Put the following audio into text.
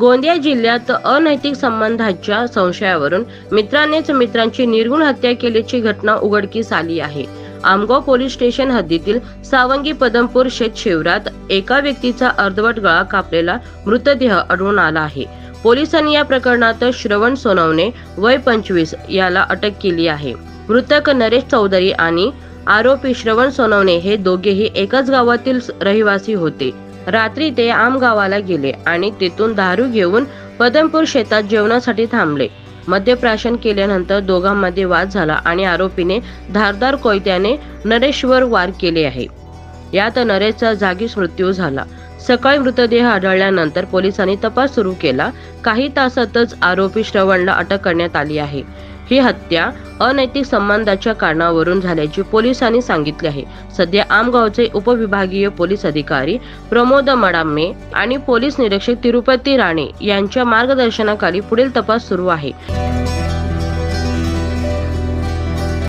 गोंदिया जिल्ह्यात अनैतिक संबंधाच्या संशयावरून मित्रानेच मित्रांची निर्गुण हत्या केल्याची घटना उघडकीस आली आहे. आमगाव पोलीस स्टेशन हद्दीतील सावंगी पदमपूर शेत शिवरात एका व्यक्तीचा अर्धवट गळा कापलेला मृतदेह आढळून आला आहे. पोलिसांनी या प्रकरणात श्रवण सोनवणे वय पंचवीस याला अटक केली आहे. मृतक नरेश चौधरी आणि आरोपी श्रवण सोनवणे हे दोघेही एकाच गावातील रहिवासी होते. रात्री ते आमगावाला गेले आणि तेथून दारू घेऊन पदमपूर शेतात जेवणासाठी थांबले. मद्यप्राशन केल्यानंतर दोघांमध्ये वाद झाला आणि आरोपीने धारदार कोयत्याने नरेशवर वार केले आहे. यात नरेशचा जागीच मृत्यू झाला. सकाळी मृतदेह आढळल्यानंतर पोलिसांनी तपास सुरू केला. काही तासातच आरोपी श्रवणला अटक करण्यात आली आहे. ही हत्या अनैतिक संबंधाच्या कारणावरून झाल्याचे पोलिसांनी सांगितले आहे. सध्या आमगावचे उपविभागीय पोलीस अधिकारी प्रमोद मडामे आणि पोलीस निरीक्षक तिरुपती राणे यांच्या मार्गदर्शनाखाली पुढील तपास सुरू आहे.